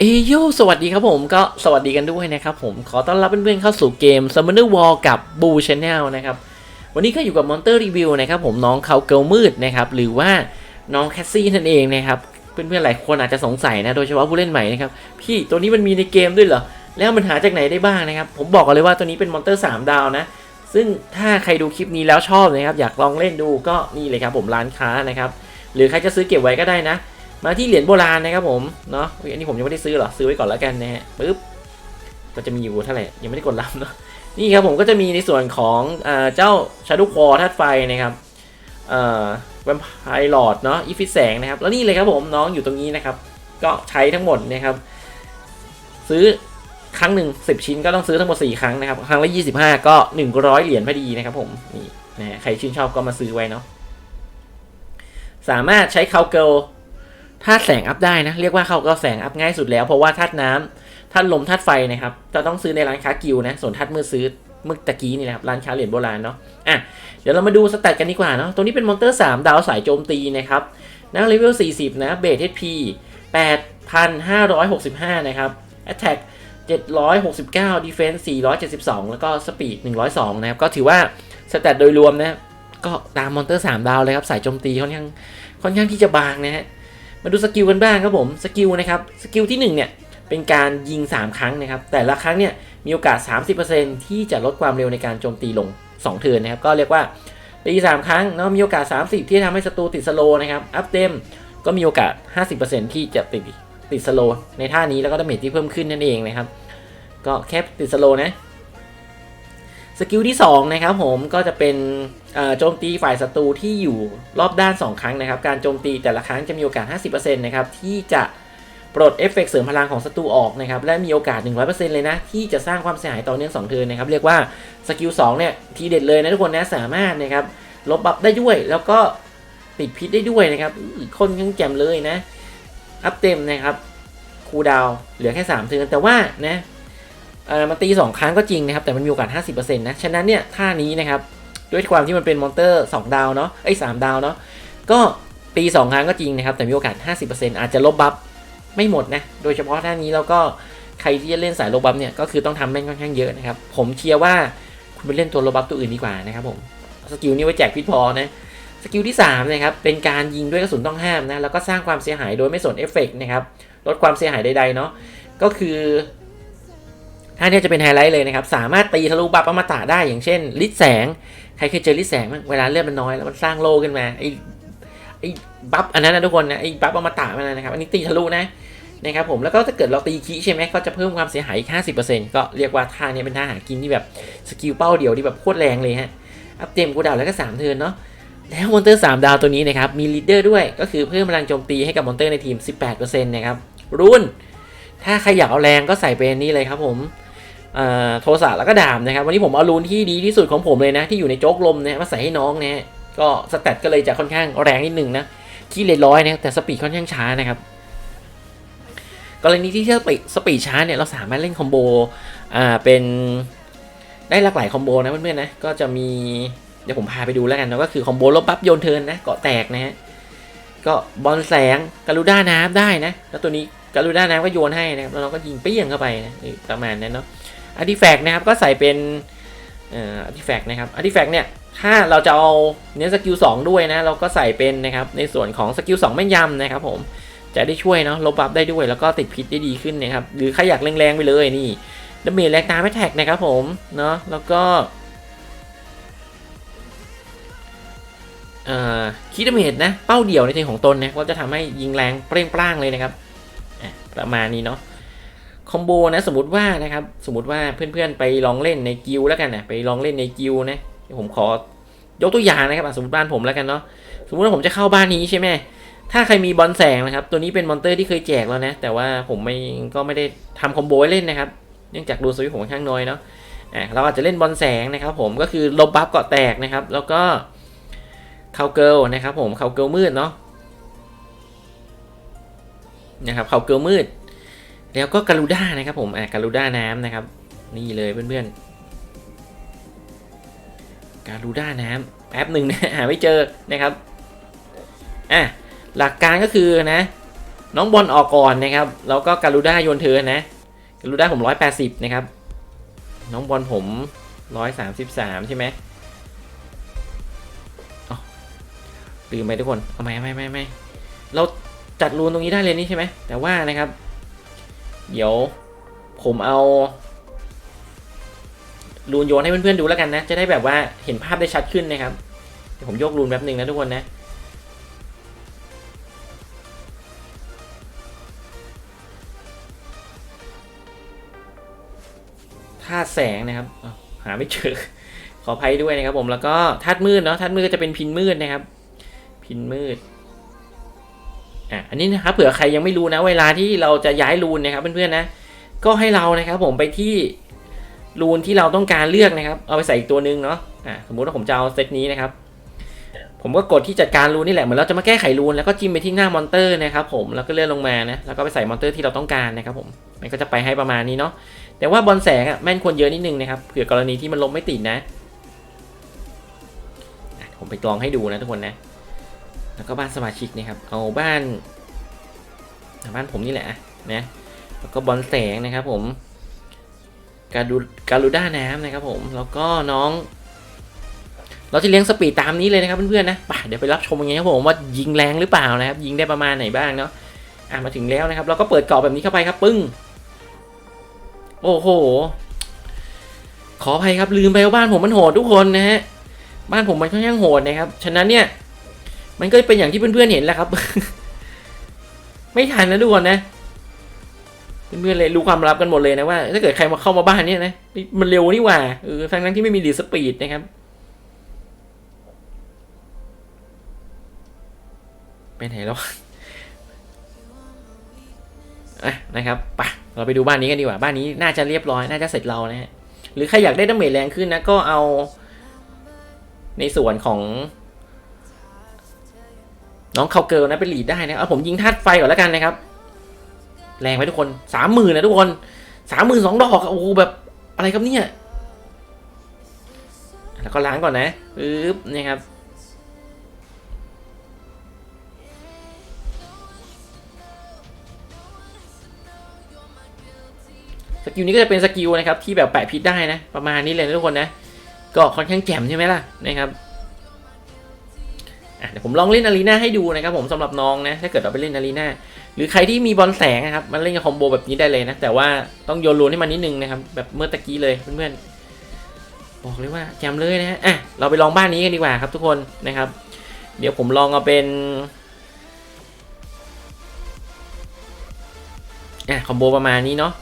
เอโยสวัสดีครับผมก็สวัสดีกันด้วยนะครับผมขอต้อนรับเพื่อนๆเข้าสู่เกม Summoner War กับ Boo Channel นะครับวันนี้ก็อยู่กับ Monster Review นะครับผมน้องเขาเกลมืดนะครับหรือว่าน้องแคสซี่นั่นเองนะครับเพื่อนๆหลายคนอาจจะสงสัยนะโดยเฉพาะผู้เล่นใหม่นะครับพี่ตัวนี้มันมีในเกมด้วยเหรอ แล้วมันหาจากไหนได้บ้างนะครับ ผมบอกกันเลยว่าตัวนี้เป็นมอนเตอร์ 3 ดาวนะ ซึ่งถ้าใครดูคลิปนี้แล้วชอบนะครับอยากลองเล่นดูก็นี่เลยครับผมร้านค้านะครับหรือใครจะซื้อเก็บไว้ก็ได้นะ มาที่เหรียญโบราณนะครับผมเนาะอันนี้ผมยังไม่ได้ซื้อหรอซื้อไว้ก่อนแล้วกันนะฮะปึ๊บก็จะมีอยู่เท่าไหร่ยังไม่ได้กดรับเนาะนี่ครับผมก็จะมีในส่วนของเออเจ้าชาดุคอธาตุไฟนะครับเอ่อแวมไพร์ลอดเนาะอีฟิตแสงนะครับ แล้วนี่เลยครับผมน้องอยู่ตรงนี้นะครับ ก็ใช้ทั้งหมดนะครับ ซื้อครั้งหนึ่ง10ชิ้นก็ต้องซื้อทั้งหมด4ครั้งนะครับ ครั้งละ25ก็100เหรียญพอดีนะครับผมนี่นะใครชื่นชอบก็มาซื้อไว้เนาะสามารถใช้คาเกิล ธาตุแสงอัพได้นะ เรียกว่าเคากิลแสงอัพง่ายสุดแล้ว เพราะว่าธาตุน้ำธาตุลมธาตุไฟนะครับจะต้องซื้อในร้านค้ากิวนะ ส่วนธาตุมือซื้อเมื่อตะกี้นี่นะครับร้านค้าเหรียญโบราณเนาะอะเดี๋ยวเรามาดูสแตทกันดีกว่าเนาะตัวนี้เป็นมอนเตอร์ 3 ดาวสายโจมตีนะครับนะเลเวล 40 นะเบส HP 8,565 นะครับ Attack 769 Defense 472 แล้วก็ Speed 102 นะครับ ก็ถือว่าสแตทโดยรวมนะ ก็ตามมอนเตอร์ 3 ดาวเลยครับ สายโจมตีค่อนข้างค่อนข้างที่จะบางนะฮะ มาดูสกิลกันบ้างครับผมสกิลนะครับสกิลที่ 1 เนี่ย เป็นการยิง 3 ครั้งนะครับ แต่ละครั้งเนี่ยมีโอกาส 30%ที่จะลดความเร็วในการโจมตีลง 2 เทิร์นนะครับ ก็เรียกว่าตี3ครั้งเนาะมีโอกาส 30 ที่ทำให้ศัตรูติดสโลนะครับอัพเต็มก็มีโอกาส 50%ที่จะติดติดสโลในท่านี้แล้วก็ดาเมจที่เพิ่มขึ้นนั่นเองนะครับ ก็แค่ติดสโลนะ สกิลที่2นะครับผมก็จะเป็นโจมตีฝ่ายศัตรูที่อยู่รอบด้าน 2 ครั้งนะครับ การโจมตีแต่ละครั้งจะมีโอกาส 50%นะครับที่จะปลดเอฟเฟกต์เสริมพลังของศัตรูออกนะครับและมีโอกาส 100%เลยนะที่จะสร้างความเสียหายต่อเนื่อง2เทิร์นนะครับเรียกว่าสกิล2เนี่ยทีเด็ดเลยนะทุกคนนะสามารถนะครับลบบัฟได้ด้วยแล้วก็ติดพิษได้ด้วยนะครับคนยังแจ่มเลยนะอัพเต็มนะครับคูดาวเหลือแค่3เทิร์นแต่ว่านะ มันตี2ครั้งก็จริงนะครับ แต่มันมีโอกาส 50%นะ ฉะนั้นเนี่ยท่านี้นะครับ ด้วยความที่มันเป็นมอนเตอร์ 2 ดาวเนาะไอ้ย3ดาวเนาะก็ตี 2 ครั้งก็จริงนะครับ แต่มีโอกาส 50%อาจจะลบบัฟไม่หมดนะ โดยเฉพาะท่านี้แล้วก็ใครที่จะเล่นสายลบบัฟเนี่ยก็คือต้องทำแม่งค่อนข้างเยอะนะครับ ผมเชียร์ว่าคุณไปเล่นตัวลบบัฟตัวอื่นดีกว่านะครับผมสกิลนี้ไว้แจกพิษพอนะสกิลที่3นะครับเป็นการยิงด้วยกระสุนต้องห้ามนะแล้วก็สร้างความเสียหายโดยไม่สนเอฟเฟกต์นะครับลดความเสียหายใดๆเนาะก็คือ ท่าเนี้จะเป็นไฮไลท์เลยนะครับ สามารถตีทะลุบัฟอมตะได้อย่างเช่นลิดแสง ใครเคยเจอลิดแสงบ้างเวลาเลือดมันน้อยแล้วมันสร้างโลขึ้นมาไอ้ไอ้บัฟอันนั้นนะทุกคนนะไอ้บัฟอมตะมันนะครับอันนี้ตีทะลุนะนะครับผมแล้วก็ถ้าเกิดเราตีคีใช่ไหมก็จะเพิ่มความเสียหายอีก 50%ก็เรียกว่าท่านี้เป็นท่าหากินที่แบบสกิลเป้าเดียวที่แบบโคตรแรงเลยฮะอัพเต็มกูดาวแล้วก็สามเทิร์นเนาะแล้วมอนเตอร์ 3 ดาวตัวนี้นะครับมีลีดเดอร์ด้วยก็คือเพิ่มพลังโจมตีให้กับมอนเตอร์ในทีม 18%นะครับรุ่น ถ้าใครอยากเอาแรงก็ใส่เป็นนี่เลยครับผม โทสะแล้วก็ดามนะครับ วันนี้ผมเอารูนที่ดีที่สุดของผมเลยนะ ที่อยู่ในโจ๊กลมนะมาใส่ให้น้องนะก็สแตทก็เลยจะค่อนข้างแรงนิดนึงนะที่เลนร้อยนะแต่สปีดค่อนข้างช้านะครับกรณีที่สปีดสปีดช้าเนี่ยเราสามารถเล่นคอมโบอ่าเป็นได้หลากหลายคอมโบนะเพื่อนๆนะก็จะมีเดี๋ยวผมพาไปดูแล้วกันนะก็คือคอมโบลบปั๊บโยนเทินนะเกาะแตกนะฮะก็บอลแสงกาลูด้าน้ำได้นะ แล้วตัวนี้กาลูด้าน้ำก็โยนให้นะครับแล้วเราก็ยิงเปี้ยงเข้าไปนะประมาณนั้นเนาะ อาร์ติแฟกต์นะครับก็ใส่เป็นอาร์ติแฟกต์นะครับอาร์ติแฟกต์เนี่ยถ้าเราจะเอาเน้นสกิล2ด้วยนะเราก็ใส่เป็นนะครับในส่วนของสกิล2แม่นยำนะครับผมจะได้ช่วยเนาะลบบัฟได้ด้วยแล้วก็ติดพิษได้ดีขึ้นนะครับหรือใครอยากแรงๆไปเลยนี่ดาเมจแรงตามไม่แท็กนะครับผมเนาะแล้วก็คิดดาเมจนะเป้าเดี่ยวในทีของตนนะก็จะทำให้ยิงแรงเปร่งปร้างเลยนะครับประมาณนี้เนาะ คอมโบนะสมมติว่านะครับสมมติว่าเพื่อนๆไปลองเล่นในกิลแล้วกันนะไปลองเล่นในกิลนะผมขอยกตัวอย่างนะครับสมมติบ้านผมแล้วกันเนาะสมมติว่าผมจะเข้าบ้านนี้ใช่ไหมถ้าใครมีบอลแสงนะครับ ตัวนี้เป็นมอนเตอร์ที่เคยแจกแล้วนะ แต่ว่าผมไม่ก็ไม่ได้ทำคอมโบเล่นนะครับ เนื่องจากดูสวิตผมค่อนข้างน้อยเนาะอะเราอาจจะเล่นบอลแสงนะครับ ผมก็คือลบบัฟเกาะแตกนะครับ แล้วก็คาเกิลนะครับ ผมคาเกิลมืดเนาะนะครับคาเกิลมืด แล้วก็การูด้านะครับผมอะการูด้าน้ำนะครับ นี่เลยเพื่อนๆการูด้าน้ำแป๊บหนึ่งนะหาไม่เจอนะครับอะหลักการก็คือนะ น้องบอลออกก่อนนะครับ แล้วก็การูด้าโยนเธอนะการูด้าผมร้อยแปดสิบนะครับ น้องบอลผมร้อยสามสิบสามใช่ไหมอ๋อลืมไปทุกคนเอาไหมไม่ไม่ไม่เราจัดรูนตรงนี้ได้เลยนี่ใช่ไหมแต่ว่านะครับ เดี๋ยวผมเอารูนโยนให้เพื่อนๆดูแล้วกันนะ จะได้แบบว่าเห็นภาพได้ชัดขึ้นนะครับ เดี๋ยวผมยกรูนแป๊บหนึ่งนะทุกคนนะธาแสงนะครับ หาไม่เจอ ขออภัยด้วยนะครับผม แล้วก็ธาตุมืดเนาะธาตุมืดก็จะเป็นพินมืดนะครับ พินมืด อะอันนี้นะครับเผื่อใครยังไม่รู้นะ เวลาที่เราจะย้ายรูนนะครับเพื่อนๆนะก็ให้เรานะครับผมไปที่รูนที่เราต้องการเลือกนะครับ เอาไปใส่อีกตัวหนึ่งเนาะอะสมมุติว่าผมจะเอาเซตนี้นะครับ ผมก็กดที่จัดการรูนนี่แหละเหมือนเราจะมาแก้ไขรูนแล้วก็จิ้มไปที่หน้ามอนเตอร์นะครับ ผมแล้วก็เลื่อนลงมานะแล้วก็ไปใส่มอนเตอร์ที่เราต้องการนะครับ ผมมันก็จะไปให้ประมาณนี้เนาะแต่ว่าบอลแสงอะแม่นควรเยอะนิดนึงนะครับเผื่อกรณีที่มันลมไม่ติดนะ ผมไปลองให้ดูนะทุกคนนะ แล้วก็บ้านสมาชิกนะครับ เอาบ้านบ้านผมนี่แหละนะแล้วก็บอลแสงนะครับผมการดูการูด้าน้ำนะครับผมแล้วก็น้อง เราจะเลี้ยงสปีดตามนี้เลยนะครับเพื่อนๆนะป่ะเดี๋ยวไปรับชมกันครับผมว่ายิงแรงหรือเปล่านะครับ ยิงได้ประมาณไหนบ้างเนาะอะมาถึงแล้วนะครับ เราก็เปิดกรอบแบบนี้เข้าไปครับปึ้ง โอ้โห ขออภัยครับลืมไปว่าบ้านผมมันโหดทุกคนนะฮะบ้านผมมันค่อนข้างโหดนะครับฉะนั้นเนี่ย มันก็เป็นอย่างที่เพื่อนๆเห็นแหละครับ ไม่ทันนะทุกคนนะ เพื่อนๆเลยรู้ความลับกันหมดเลยนะว่า ถ้าเกิดใครมาเข้ามาบ้านเนี่ยนะมันเร็วนี่หว่าเออทั้งนั้นที่ไม่มีดีสปีดนะครับ ไปไหนแล้วอะนะครับปะเราไปดูบ้านนี้กันดีกว่าบ้านนี้น่าจะเรียบร้อยน่าจะเสร็จเรานะฮะหรือใครอยากได้ดาเมจแรงขึ้นนะก็เอา ในส่วนของ น้องเขาเกิลนะเป็นลีดได้นะเอาผมยิงธาตุไฟก่อนแล้วกันนะครับ แรงไหมทุกคนสามหมื่นนะทุกคนสามหมื่นสองดอกโอ้โหแบบอะไรครับเนี่ยแล้วก็ล้างก่อนนะปึ๊บนี่ครับสกิลนี้ก็จะเป็นสกิลนะครับที่แบบแปะพิษได้นะ ประมาณนี้เลยนะทุกคนนะ ก็ค่อนข้างแจ่มใช่ไหมล่ะนะครับ เดี๋ยวผมลองเล่นอารีนาให้ดูนะครับผมสำหรับน้องนะถ้าเกิดเราไปเล่นอารีนาหรือใครที่มีบอลแสงนะครับมันเล่นกับคอมโบแบบนี้ได้เลยนะแต่ว่าต้องโยนลูนให้มันนิดนึงนะครับแบบเมื่อตะกี้เลยเพื่อนๆบอกเลยว่าแจมเลยนะฮะอะเราไปลองบ้านนี้กันดีกว่าครับทุกคนนะครับ เดี๋ยวผมลองเอาเป็นอะคอมโบประมาณนี้เนาะ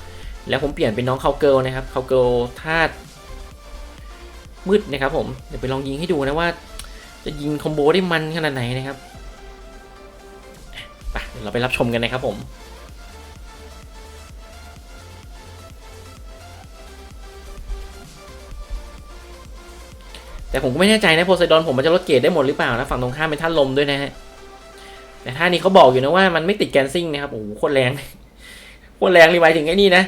แล้วผมเปลี่ยนเป็นน้องเขาเกิลนะครับเขาเกิลธาตุมืดนะครับผมเดี๋ยวไปลองยิงให้ดูนะว่า จะยิงคอมโบได้มันขนาดไหนนะครับไปเราไปรับชมกันนะครับผมแต่ผมก็ไม่แน่ใจนะโพไซดอนผมมันจะลดเกรดได้หมดหรือเปล่านะฝั่งตรงข้ามเป็นท่าลมด้วยนะฮะแต่ท่านี้เขาบอกอยู่นะว่ามันไม่ติดแกนซิ่งนะครับโอ้โหโคตรแรงโคตรแรงเลยหมายถึงไอ้นี่นะ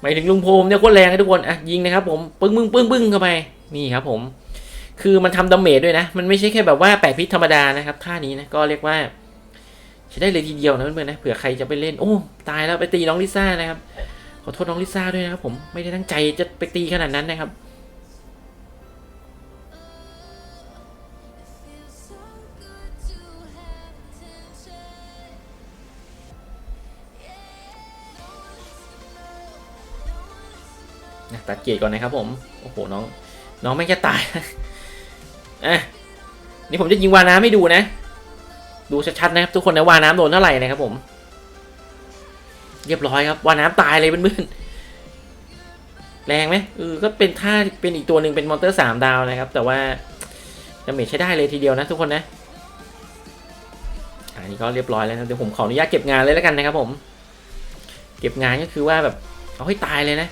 หมายถึงลุงโพมเนี่ยโคตรแรงเลยทุกคนอะยิงนะครับผมปึ้งปึ้งปึ้งปึ้งเข้าไปนี่ครับผม คือมันทำดาเมจด้วยนะ มันไม่ใช่แค่แบบว่าแปะพิษธรรมดานะครับท่านี้นะก็เรียกว่าใช้ได้เลยทีเดียวนะเพื่อนๆนะเผื่อใครจะไปเล่นโอ้ตายแล้วไปตีน้องลิซ่านะครับขอโทษน้องลิซ่าด้วยนะครับผมไม่ได้ตั้งใจจะไปตีขนาดนั้นนะครับตัดเกียรก่อนนะครับผม โอ้โหน้อง น้องไม่จะตาย อะนี่ผมจะยิงวาน้ำให้ดูนะ ดูชัดๆนะครับทุกคนนะวาน้ำโดนเท่าไหร่นะครับผม เรียบร้อยครับวาน้ำตายเลยเพื่อนๆแรงไหมเออก็เป็นท่าเป็นอีกตัวหนึ่งเป็นมอนเตอร์สามดาวนะครับ แต่ว่าดาเมจใช้ได้เลยทีเดียวนะทุกคนนะอันนี้ก็เรียบร้อยแล้วนะเดี๋ยวผมขออนุญาตเก็บงานเลยแล้วกันนะครับผม เก็บงานก็คือว่าแบบเอาให้ตายเลยนะ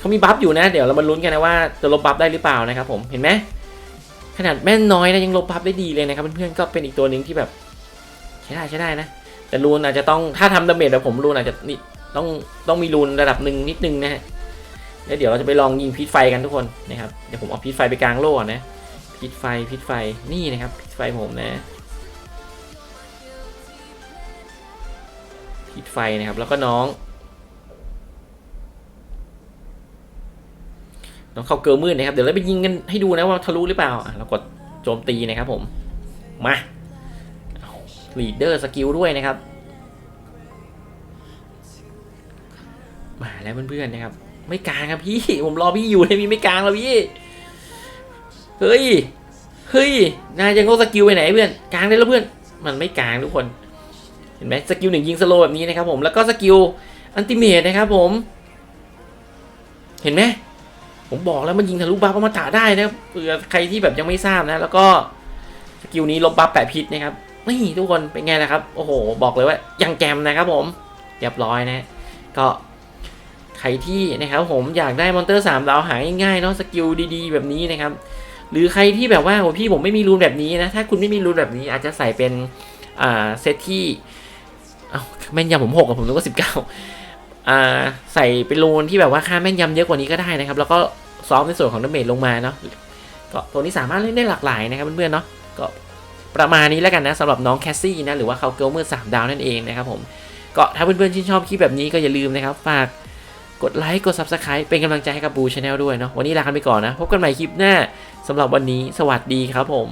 เขามีบัฟอยู่นะ เดี๋ยวเรามาลุ้นกันนะว่าจะลบบัฟได้หรือเปล่านะครับผมเห็นไหม ขนาดแม่นน้อยนะยังลบบัฟได้ดีเลยนะครับเพื่อนๆก็เป็นอีกตัวหนึ่งที่แบบใช้ได้ใช้ได้นะ แต่รูนอาจจะต้องถ้าทำดาเมจแบบผมรูนอาจจะนี่ต้องต้องมีรูนระดับหนึ่งนิดนึงนะฮะแล้วเดี๋ยวเราจะไปลองยิงพิษไฟกันทุกคนนะครับเดี๋ยวผมเอาพิษไฟไปกลางโล่นนะพิษไฟพิษไฟนี่นะครับพิษไฟผมนะพิษไฟนะครับแล้วก็น้อง น้องเข้าเกลือมืดนะครับ เดี๋ยวเราไปยิงกันให้ดูนะว่าทะลุหรือเปล่าเรากดโจมตีนะครับผม มาลีดเดอร์สกิลด้วยนะครับ มาแล้วเพื่อนๆนะครับ ไม่กลางครับพี่ ผมรอพี่อยู่ให้พี่ไม่กลางแล้วพี่ เฮ้ย เฮ้ย นายจะงกสกิลไปไหนเพื่อน กลางได้แล้วเพื่อน มันไม่กลางทุกคน เห็นไหมสกิลหนึ่งยิงสโลแบบนี้นะครับผม แล้วก็สกิลอันติเมทนะครับผม เห็นไหม ผมบอกแล้วมันยิงทะลุบัฟอมตะได้นะครับเผื่อใครที่แบบยังไม่ทราบนะ แล้วก็สกิลนี้ลบบัฟแปะพิษนะครับนี่ทุกคนเป็นไงล่ะครับ โอ้โห บอกเลยว่ายังแจมนะครับผมเรียบร้อยนะ ก็ใครที่นะครับผมอยากได้มอนเตอร์สามดาวหาง่ายๆเนาะสกิลดีๆ แบบนี้นะครับ หรือใครที่แบบว่าโอ้พี่ผมไม่มีรูนแบบนี้นะ ถ้าคุณไม่มีรูนแบบนี้อาจจะใส่เป็นอ่าเซตที่เอาแม่นยำผมหกกับผมนึกว่าสิบเก้าอ่าใส่เป็นรูนที่แบบว่าค่าแม่นยำเยอะกว่านี้ก็ได้นะครับ แล้วก็ ซอฟในส่วนของดาเมจลงมาเนาะก็ตัวนี้สามารถเล่นได้หลากหลายนะครับเพื่อนๆเนาะก็ประมาณนี้แล้วกันนะสำหรับน้องแคสซี่นะหรือว่าเขาเกิลเมอร์สามดาวนั่นเองนะครับผมก็ถ้าเพื่อนๆชื่นชอบคลิปแบบนี้ก็อย่าลืมนะครับฝากกดไลค์กด Subscribe เป็นกำลังใจให้กับบูชาแนลด้วยเนาะวันนี้ลากันไปก่อนนะ พบกันใหม่คลิปหน้าสำหรับวันนี้สวัสดีครับผม